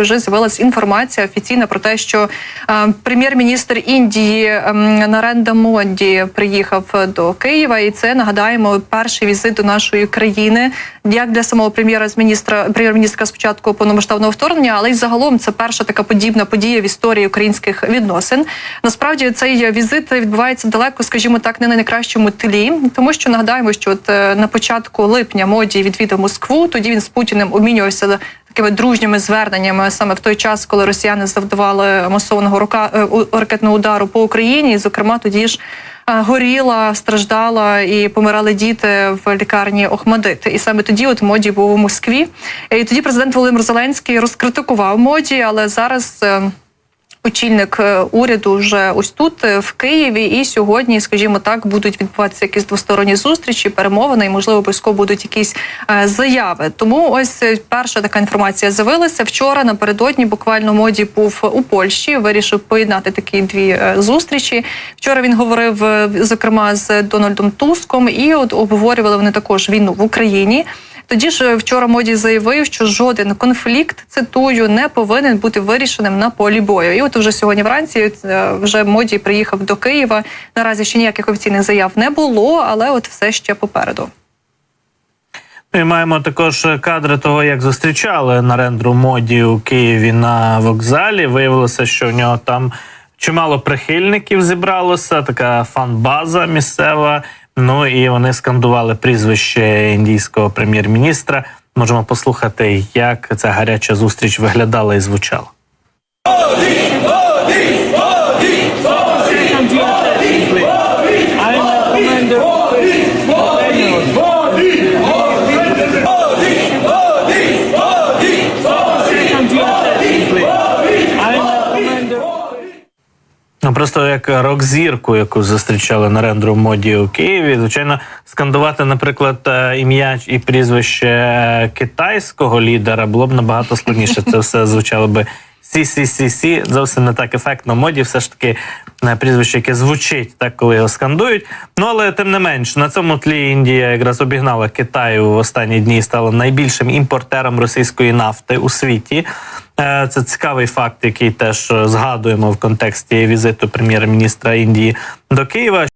Вже з'явилася інформація офіційна про те, що е, прем'єр-міністр Індії е, Наренда Монді приїхав до Києва, і це нагадаємо перший візит до нашої країни, як для самого прем'єра з міністра прем'єр-міністра спочатку повномасштабного вторгнення, але й загалом це перша така подібна подія в історії українських відносин. Насправді цей візит відбувається далеко, скажімо так, не на найкращому тлі, тому що нагадаємо, що от е, на початку липня моді відвідав Москву. Тоді він з Путіним обмінювався такими дружніми зверненнями саме в той час, коли росіяни завдавали масованого рука е, ракетного удару по Україні. І, зокрема, тоді ж е, горіла, страждала і помирали діти в лікарні Охмадит. І саме тоді, от моді був у Москві. І тоді президент Володимир Зеленський розкритикував моді, але зараз. Очільник е, уряду вже ось тут е, в Києві, і сьогодні, скажімо так, будуть відбуватися якісь двосторонні зустрічі, перемовини, і можливо обов'язково будуть якісь е, заяви. Тому ось перша така інформація з'явилася вчора. Напередодні буквально моді був у Польщі. Вирішив поєднати такі дві зустрічі. Вчора він говорив зокрема з Дональдом Туском, і от обговорювали вони також війну в Україні. Тоді ж вчора моді заявив, що жоден конфлікт цитую не повинен бути вирішеним на полі бою. І от вже сьогодні вранці е, вже моді приїхав до Києва. Наразі ще ніяких офіційних заяв не було, але от все ще попереду. І маємо також кадри того, як зустрічали Нарендру моді у Києві на вокзалі. Виявилося, що в нього там чимало прихильників зібралося, така фан-база місцева. Ну і вони скандували прізвище індійського прем'єр-міністра. Можемо послухати, як ця гаряча зустріч виглядала і звучала. Просто як рок-зірку, яку зустрічали на рендеру моді у Києві. Звичайно, скандувати, наприклад, е, ім'я і прізвище е, китайського лідера було б набагато складніше. Це все звучало би сі-сі-сі-сі. Зовсім не так ефектно. Моді все ж таки е, прізвище, яке звучить так, коли його скандують. Ну але тим не менш, на цьому тлі Індія якраз обігнала Китай в останні дні і стала найбільшим імпортером російської нафти у світі. Е, Це цікавий факт, який теж е, згадуємо в контексті візиту прем'єр-міністра Індії до Києва.